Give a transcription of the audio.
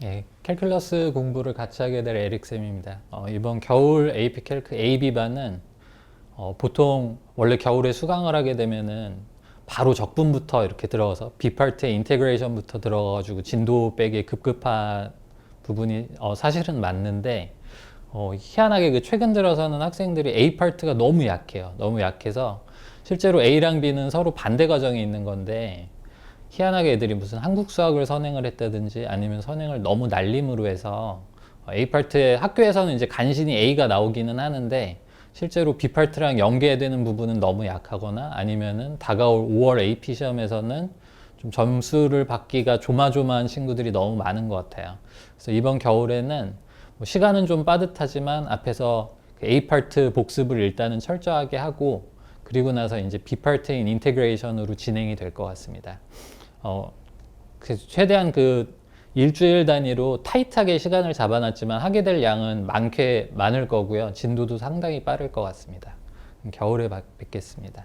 캘큘러스 공부를 같이 하게 될 에릭쌤입니다. 어, 이번 겨울 AP 캘크 AB반은 어, 보통 원래 겨울에 수강을 하게 되면은 바로 적분부터 이렇게 들어가서 B파트의 인테그레이션부터 들어가가지고 진도 빼기 급급한 부분이 어, 사실은 맞는데 어, 희한하게 그 최근 들어서는 학생들이 A 파트가 너무 약해요. 너무 약해서 실제로 A랑 B는 서로 반대 과정에 있는 건데 희한하게 애들이 무슨 한국 수학을 선행을 했다든지 아니면 선행을 너무 날림으로 해서 어, A 파트에 학교에서는 이제 간신히 A가 나오기는 하는데 실제로 B 파트랑 연계되는 부분은 너무 약하거나 아니면은 다가올 5월 AP 시험에서는 좀 점수를 받기가 조마조마한 친구들이 너무 많은 것 같아요. 그래서 이번 겨울에는 뭐 시간은 좀 빠듯하지만 앞에서 그 A 파트 복습을 일단은 철저하게 하고 그리고 나서 이제 B 파트인 인테그레이션으로 진행이 될 것 같습니다. 어, 그래서 최대한 그 일주일 단위로 타이트하게 시간을 잡아놨지만 하게 될 양은 많게 많을 거고요. 진도도 상당히 빠를 것 같습니다. 겨울에 뵙겠습니다.